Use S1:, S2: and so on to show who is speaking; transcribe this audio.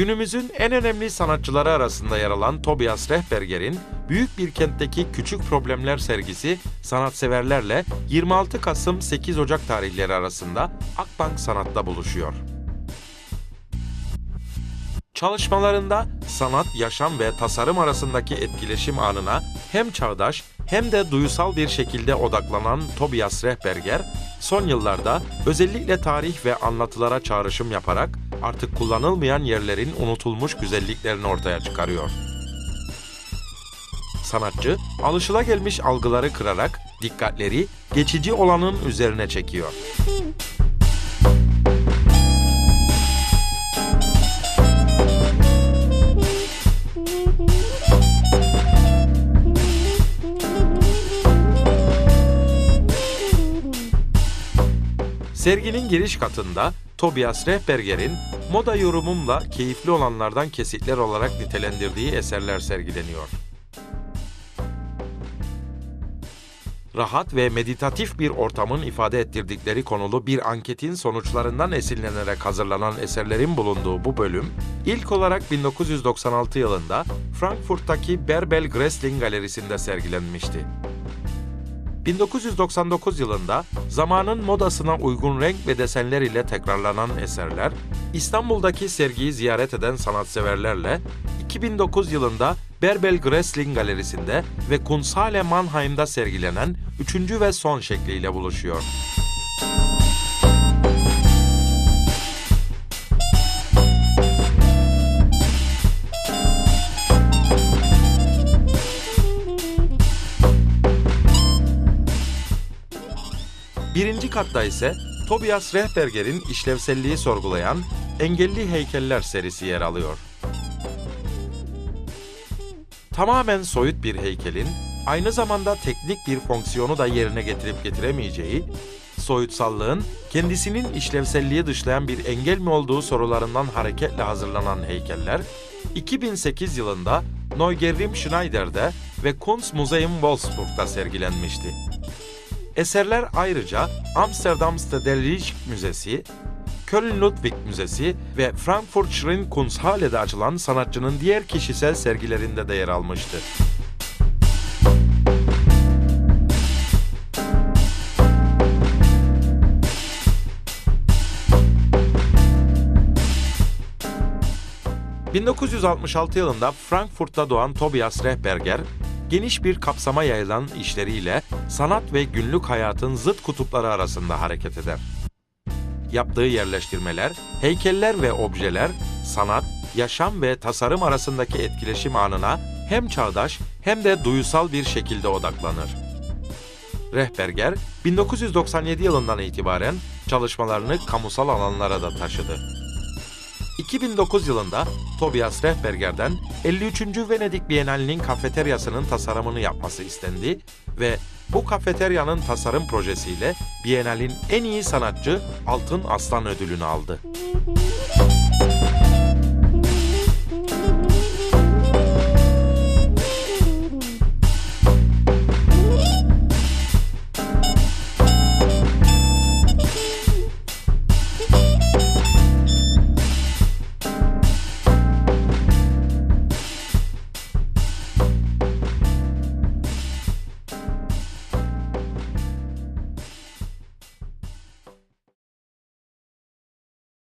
S1: Günümüzün en önemli sanatçıları arasında yer alan Tobias Rehberger'in büyük bir kentteki küçük problemler sergisi sanatseverlerle 26 Kasım 8 Ocak tarihleri arasında Akbank Sanat'ta buluşuyor. Çalışmalarında sanat, yaşam ve tasarım arasındaki etkileşim anına hem çağdaş hem de duysal bir şekilde odaklanan Tobias Rehberger, son yıllarda özellikle tarih ve anlatılara çağrışım yaparak artık kullanılmayan yerlerin unutulmuş güzelliklerini ortaya çıkarıyor. Sanatçı, alışılagelmiş algıları kırarak dikkatleri geçici olanın üzerine çekiyor. Serginin giriş katında Tobias Rehberger'in moda yorumumla keyifli olanlardan kesitler olarak nitelendirdiği eserler sergileniyor. Rahat ve meditatif bir ortamın ifade ettirdikleri konulu bir anketin sonuçlarından esinlenerek hazırlanan eserlerin bulunduğu bu bölüm, ilk olarak 1996 yılında Frankfurt'taki Berbel Gressling Galerisi'nde sergilenmişti. 1999 yılında zamanın modasına uygun renk ve desenler ile tekrarlanan eserler, İstanbul'daki sergiyi ziyaret eden sanatseverlerle 2009 yılında Berbel Gressling Galerisi'nde ve Kunsthalle Mannheim'da sergilenen üçüncü ve son şekliyle buluşuyor. Birinci katta ise Tobias Rehberger'in işlevselliği sorgulayan Engelli Heykeller serisi yer alıyor. Tamamen soyut bir heykelin aynı zamanda teknik bir fonksiyonu da yerine getirip getiremeyeceği, soyutsallığın kendisinin işlevselliği dışlayan bir engel mi olduğu sorularından hareketle hazırlanan heykeller, 2008 yılında Neugerim Schneider'de ve Kunstmuseum Wolfsburg'da sergilenmişti. Eserler ayrıca Amsterdam Stedelijk Müzesi, Köln Ludwig Müzesi ve Frankfurt Schrein Kunsthalle'de açılan sanatçının diğer kişisel sergilerinde de yer almıştı. ...1966 yılında Frankfurt'ta doğan Tobias Rehberger, geniş bir kapsama yayılan işleriyle sanat ve günlük hayatın zıt kutupları arasında hareket eder. Yaptığı yerleştirmeler, heykeller ve objeler, sanat, yaşam ve tasarım arasındaki etkileşim anına hem çağdaş hem de duysal bir şekilde odaklanır. Rehberger, 1997 yılından itibaren çalışmalarını kamusal alanlara da taşıdı. 2009 yılında Tobias Rehberger'den 53. Venedik Bienalinin kafeteryasının tasarımını yapması istendi ve bu kafeteryanın tasarım projesiyle Bienalin en iyi sanatçı Altın Aslan ödülünü aldı.